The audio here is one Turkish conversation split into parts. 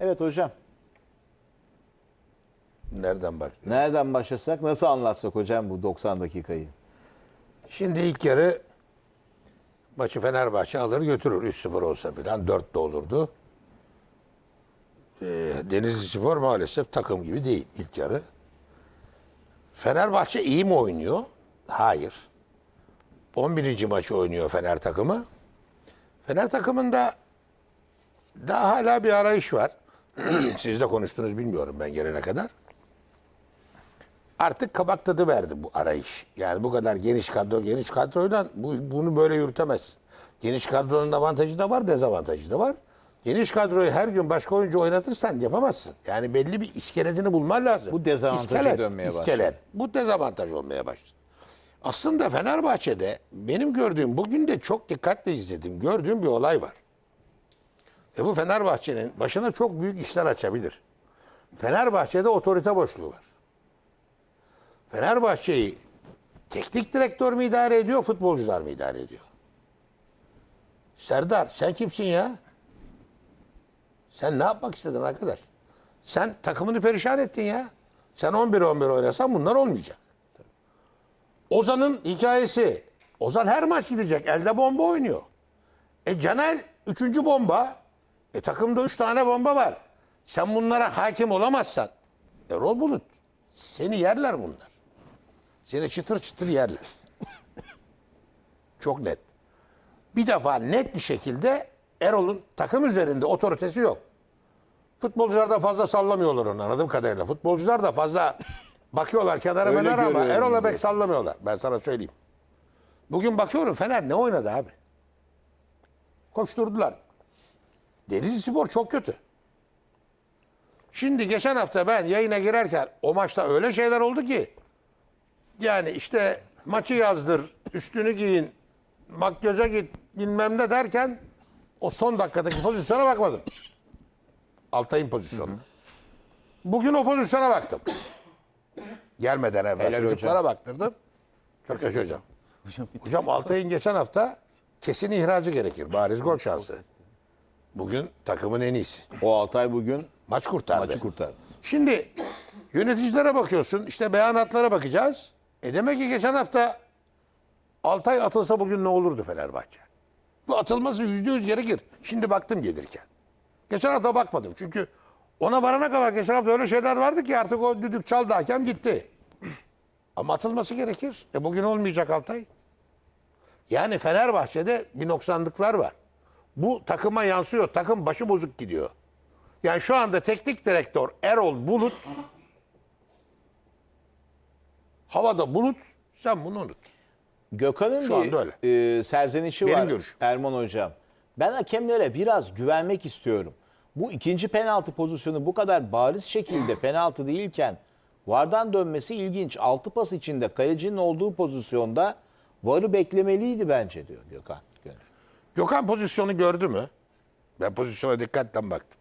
Evet hocam. Nereden başlıyor? Nereden başlasak, nasıl anlatsak hocam bu 90 dakikayı? Şimdi ilk yarı maçı Fenerbahçe alır götürür. 3-0 olsa filan 4 de olurdu. Ee, Denizli Spor maalesef takım gibi değil ilk yarı. Fenerbahçe iyi mi oynuyor? Hayır. 11. maçı oynuyor Fener takımı. Fener takımında daha hala bir arayış var. Siz de konuştunuz bilmiyorum ben gelene kadar. Artık kabak tadı verdi bu arayış. Yani bu kadar geniş kadro, geniş kadroyla bu, bunu böyle yürütemez. Geniş kadronun avantajı da var, dezavantajı da var. Geniş kadroyu her gün başka oyuncu oynatırsan yapamazsın. Yani belli bir iskeletini bulman lazım. Bu dezavantaja dönmeye başladı. iskelet. Bu dezavantaj olmaya başladı. Aslında Fenerbahçe'de benim gördüğüm, bugün de çok dikkatle izledim, gördüğüm bir olay var. E bu Fenerbahçe'nin başına çok büyük işler açabilir. Fenerbahçe'de otorite boşluğu var. Fenerbahçe'yi teknik direktör mü idare ediyor, futbolcular mı idare ediyor? Serdar sen kimsin ya? Sen ne yapmak istedin arkadaş? Sen takımını perişan ettin ya. Sen 11-11 oynasan bunlar olmayacak. Ozan'ın hikayesi. Ozan her maç gidecek. Elde bomba oynuyor. E Caner 3. bomba. E takımda 3 tane bomba var. Sen bunlara hakim olamazsan. Erol Bulut. Seni yerler bunlar. Seni çıtır çıtır yerler. Çok net. Bir defa net bir şekilde Erol'un takım üzerinde otoritesi yok. Futbolcular da fazla sallamıyorlar onu anladığım kadarıyla. Futbolcular da fazla bakıyorlar kenara Öyle ama Erol'a pek sallamıyorlar. Ben sana söyleyeyim. Bugün bakıyorum Fener ne oynadı abi? Koşturdular. Denizli Spor çok kötü. Şimdi geçen hafta ben yayına girerken o maçta öyle şeyler oldu ki yani işte maçı yazdır, üstünü giyin, makyaja git bilmem ne derken o son dakikadaki pozisyona bakmadım. Altay'ın pozisyonu. Bugün o pozisyona baktım. Gelmeden evvel Helal çocuklara hocam. baktırdım. Çok yaşa hocam. Hocam Altay'ın geçen hafta kesin ihracı gerekir. Bariz gol şansı. Bugün takımın en iyisi. O Altay bugün Maç kurtardı. maçı kurtardı. Şimdi yöneticilere bakıyorsun, işte beyanatlara bakacağız. E demek ki geçen hafta Altay atılsa bugün ne olurdu Fenerbahçe? Bu atılması yüzde yüz gerekir. Şimdi baktım gelirken. Geçen hafta bakmadım çünkü ona varana kadar geçen hafta öyle şeyler vardı ki artık o düdük çaldı hakem gitti. Ama atılması gerekir. E bugün olmayacak Altay. Yani Fenerbahçe'de bir noksanlıklar var. Bu takıma yansıyor. Takım başı bozuk gidiyor. Yani şu anda teknik direktör Erol Bulut havada bulut sen bunu unut. Gökhan'ın Şu bir anda öyle. e, serzenişi Benim var görüşüm. Erman Hocam. Ben hakemlere biraz güvenmek istiyorum. Bu ikinci penaltı pozisyonu bu kadar bariz şekilde penaltı değilken VAR'dan dönmesi ilginç. Altı pas içinde kalecinin olduğu pozisyonda VAR'ı beklemeliydi bence diyor Gökhan. Gökhan pozisyonu gördü mü? Ben pozisyona dikkatle baktım.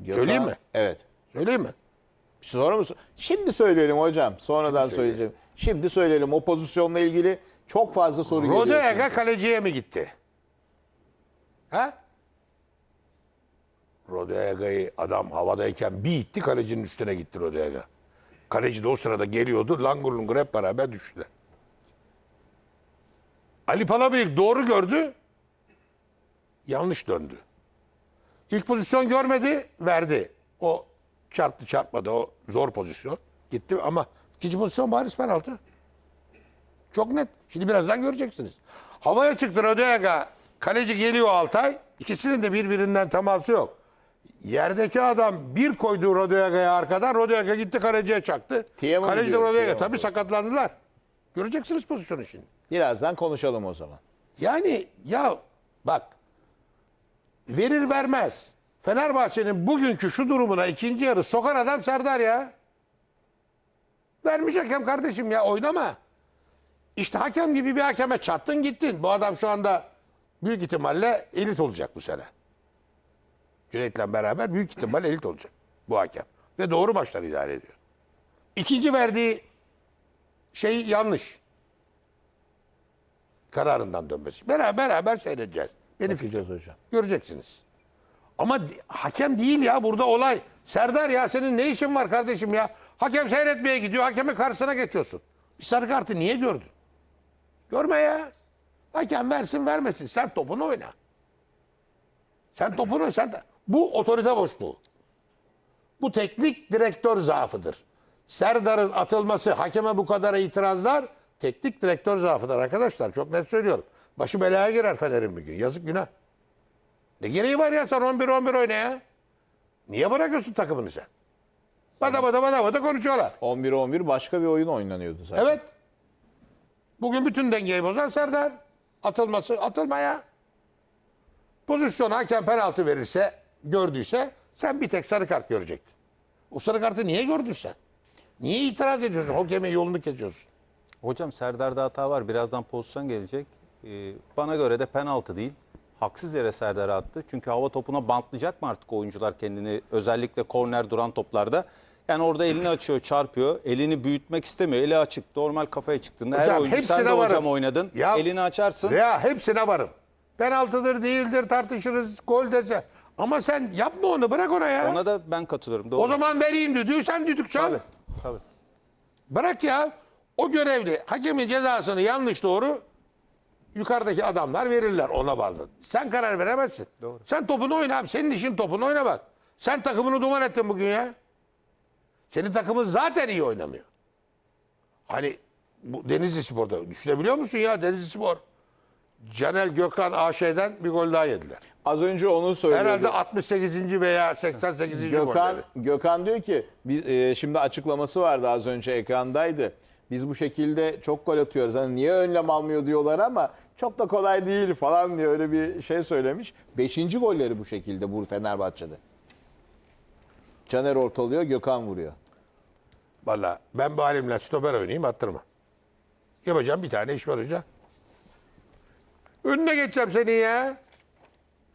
Gökhan- Söyleyeyim mi? Evet. Söyleyeyim mi? Sonra mı? Şimdi söyleyelim hocam. Sonradan söyleyeceğim. Şimdi söyleyelim. O pozisyonla ilgili çok fazla soru geliyor. çünkü. Rodega kaleciye mi gitti? Ha? Rodega'yı adam havadayken bir itti kalecinin üstüne gitti Rodega. Kaleci de o sırada geliyordu. Langur lungur hep beraber düştüler. Ali Palabıyık doğru gördü. Yanlış döndü. İlk pozisyon görmedi, verdi. O çarptı çarpmadı. O zor pozisyon. Gitti ama ikinci pozisyon bariz penaltı. Çok net. Şimdi birazdan göreceksiniz. Havaya çıktı Rodega. Kaleci geliyor Altay. İkisinin de birbirinden teması yok. Yerdeki adam bir koydu Rodega'ya arkadan. Rodega gitti kaleciye çaktı. Tiago Kaleci de diyor, Rodega. Tiago. Tabii sakatlandılar. Göreceksiniz pozisyonu şimdi. Birazdan konuşalım o zaman. Yani ya bak verir vermez. Fenerbahçe'nin bugünkü şu durumuna ikinci yarı sokan adam Serdar ya. Vermiş hakem kardeşim ya oynama. İşte hakem gibi bir hakeme çattın gittin. Bu adam şu anda büyük ihtimalle elit olacak bu sene. Cüneyt'le beraber büyük ihtimalle elit olacak bu hakem. Ve doğru maçlar idare ediyor. İkinci verdiği şey yanlış kararından dönmesi. Beraber beraber seyredeceğiz. Benim fikrim. Hocam. Göreceksiniz. Ama hakem değil ya burada olay. Serdar ya senin ne işin var kardeşim ya? Hakem seyretmeye gidiyor. Hakemin karşısına geçiyorsun. Bir sarı kartı niye gördün? Görme ya. Hakem versin vermesin. Sen topunu oyna. Sen topunu sen bu otorite boşluğu. Bu teknik direktör zaafıdır. Serdar'ın atılması, hakeme bu kadar itirazlar teknik direktör zaafıdır arkadaşlar. Çok net söylüyorum. Başı belaya girer Fener'in bir gün. Yazık günah. Ne gereği var ya sen 11-11 oyna ya. Niye bırakıyorsun takımını sen? Bada bada bada bada konuşuyorlar. 11-11 başka bir oyun oynanıyordu zaten. Evet. Bugün bütün dengeyi bozan Serdar. Atılması atılma ya. Pozisyona hakem penaltı verirse, gördüyse sen bir tek sarı kart görecektin. O sarı kartı niye gördün sen? Niye itiraz ediyorsun? Hakemin yolunu kesiyorsun. Hocam Serdar'da hata var. Birazdan pozisyon gelecek. Ee, bana göre de penaltı değil. Haksız yere Serdar'a attı. Çünkü hava topuna bantlayacak mı artık oyuncular kendini? Özellikle korner duran toplarda. Yani orada elini açıyor, çarpıyor. Elini büyütmek istemiyor. Eli açık. Normal kafaya çıktığında her Hocam, oyuncu sen de varım. hocam oynadın. Ya- elini açarsın. Ya hepsine varım. Penaltıdır değildir tartışırız gol dese. Ama sen yapma onu bırak ona ya. Ona da ben katılıyorum. Doğru. O zaman vereyim düdüğü sen düdük çal. Tabii, tabii. Bırak ya. O görevli hakemin cezasını yanlış doğru yukarıdaki adamlar verirler ona bağlı. Sen karar veremezsin. Doğru. Sen topunu oyna abi. Senin işin topunu oyna bak. Sen takımını duman ettin bugün ya. Senin takımın zaten iyi oynamıyor. Hani bu Denizli Spor'da düşünebiliyor musun ya Denizli Spor? Canel Gökhan AŞ'den bir gol daha yediler. Az önce onu söyledi. Herhalde 68. veya 88. Gökhan golleri. Gökhan diyor ki biz e, şimdi açıklaması vardı az önce ekrandaydı. Biz bu şekilde çok gol atıyoruz. Hani niye önlem almıyor diyorlar ama çok da kolay değil falan diye öyle bir şey söylemiş. Beşinci golleri bu şekilde bu Fenerbahçe'de. Caner ortalıyor, Gökhan vuruyor. Valla ben bu halimle stoper oynayayım attırma. Yapacağım bir tane iş var hocam. Önüne geçeceğim seni ya.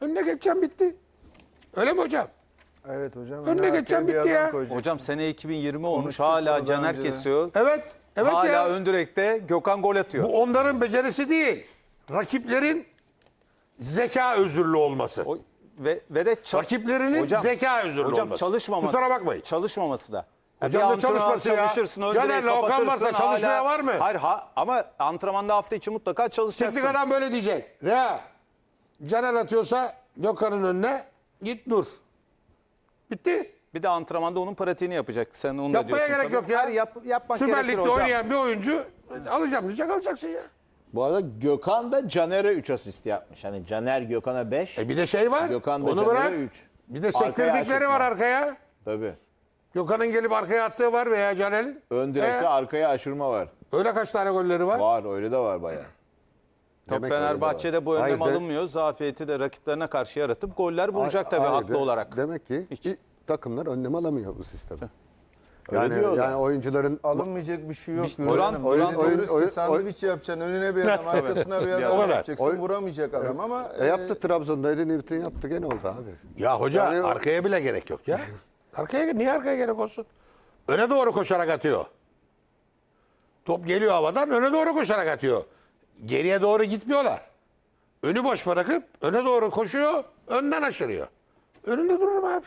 Önüne geçeceğim bitti. Öyle mi hocam? Evet hocam. Önüne geçeceğim, bitti ya. koyacaksın. Hocam sene 2020 olmuş. Konuştuk Hala Caner kesiyor. Evet. Evet Hala ya. ön direkte Gökhan gol atıyor. Bu onların becerisi değil. Rakiplerin zeka özürlü olması. O- ve ve de Rakiplerinin zeka özürlü hocam olması. çalışmaması. Kusura bakmayın. Çalışmaması da. Hocam da çalışması ya. Çalışırsın, ön Caner'le Okan varsa çalışmaya var mı? Hayır ha, ama antrenmanda hafta içi mutlaka çalışacaksın. Teknik adam böyle diyecek. Rea. Caner atıyorsa Gökhan'ın önüne git dur. Bitti. Bir de antrenmanda onun pratiğini yapacak. Sen onu da Yapmaya diyorsun gerek tabii. yok ya. Hayır, yap, yapmak Süper gerekir Lig'de hocam. oynayan bir oyuncu alacağım diyecek alacaksın ya. Bu arada Gökhan da Caner'e 3 asist yapmış. Hani Caner Gökhan'a 5. E bir de şey var. Gökhan da onu bırak. Caner'e 3. Bir de sektirdikleri var arkaya. Tabii. Gökhan'ın gelip arkaya attığı var veya Caner'in. Ön direkte E, arkaya aşırma var. öyle kaç tane golleri var? Var öyle de var bayağı. Top Demek öyle de Fenerbahçe'de bu Hayır, önlem de- alınmıyor. Zafiyeti de rakiplerine karşı yaratıp goller bulacak tabii Hayır, haklı de- olarak. Demek ki Hiç. i- takımlar önlem alamıyor bu sisteme. Öyle Yani, diyorlar. yani oyuncuların Alınmayacak bir şey yok. Bir- Duran-. Duran- oyun- oyun- sandviç yapacaksın. Önüne bir adam, arkasına bir adam yapacaksın. Oyun- Vuramayacak adam ama e, yaptı Trabzon'daydı Newton yaptı gene oldu abi. Ya hoca Yani arkaya bile gerek yok ya. Arkaya niye arkaya gerek olsun? Öne doğru koşarak atıyor. Top geliyor havadan öne doğru koşarak atıyor. Geriye doğru gitmiyorlar. Önü boş bırakıp öne doğru koşuyor, önden aşırıyor. Önünde dururum abi.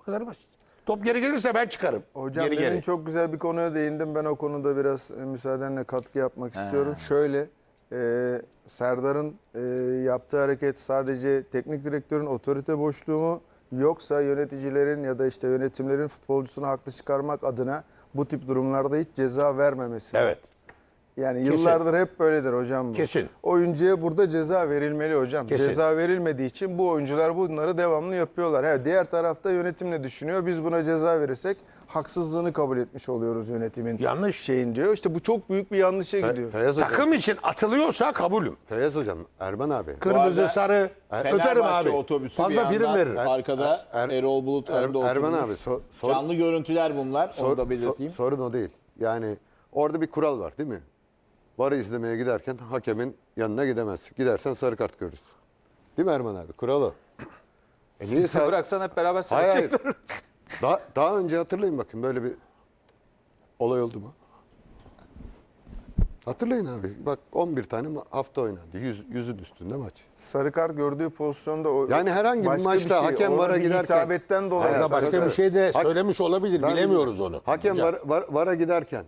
O kadar basit. Top geri gelirse ben çıkarım. Hocam geri demin geri. çok güzel bir konuya değindim. Ben o konuda biraz e, müsaadenle katkı yapmak istiyorum. Şöyle e, Serdar'ın e, yaptığı hareket sadece teknik direktörün otorite boşluğu mu yoksa yöneticilerin ya da işte yönetimlerin futbolcusunu haklı çıkarmak adına bu tip durumlarda hiç ceza vermemesi. mi? Evet. Yani Kesin. yıllardır hep böyledir hocam bu. Kesin. Oyuncuya burada ceza verilmeli hocam. Kesin. Ceza verilmediği için bu oyuncular bunları devamlı yapıyorlar. Ha, diğer tarafta yönetim ne düşünüyor? Biz buna ceza verirsek haksızlığını kabul etmiş oluyoruz yönetimin. Yanlış. Şeyin diyor. İşte bu çok büyük bir yanlışa gidiyor. Feyyaz hocam, Takım için atılıyorsa kabulüm. Feyyaz hocam, Erman abi. Kırmızı, sarı öperim Fenerbahçe abi. otobüsü Fazla bir prim yandan, veririm. Arkada Er- Erol Bulut Er- önde Erman abi, so- sor- Canlı görüntüler bunlar. Onu Sor- da belirteyim. so- sorun o değil. Yani orada bir kural var değil mi? Varı izlemeye giderken hakemin yanına gidemezsin. Gidersen sarı kart görürsün. Değil mi Erman abi? Kural o. E niye Sen bıraksan hep beraber Hayır, hayır. seyredecekler. daha, daha önce hatırlayın bakın böyle bir olay oldu mu? Hatırlayın abi. Bak 11 tane hafta oynandı. 100, 100'ün üstünde maç. Sarı kart gördüğü pozisyonda o Yani herhangi bir maçta hakem Ona vara giderken- hitabetten dolayı. Sarı başka bir şey de söylemiş olabilir. Ben- Bilemiyoruz onu. Hakem var, var, vara giderken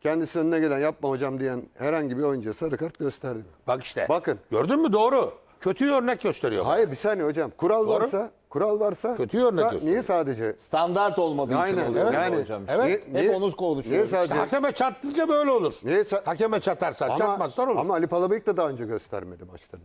kendisi önüne gelen yapma hocam diyen herhangi bir oyuncuya sarı kart gösterdi? Bak işte. Bakın. Gördün mü doğru. Kötü örnek gösteriyor. Hayır bir saniye hocam. Kural Doğru. varsa kural varsa Kötü örnek sa- gösteriyor. niye sadece Standart olmadığı için Aynen, oluyor yani- hocam. işte. Evet, Hep niye- onu konuşuyoruz. niye sadece- İşte hakeme çarptınca böyle olur. Niye sa- Hakeme çatarsan ama, çarpmazsan olur. ama Ali Palabıyık da daha önce göstermedi maçlarını.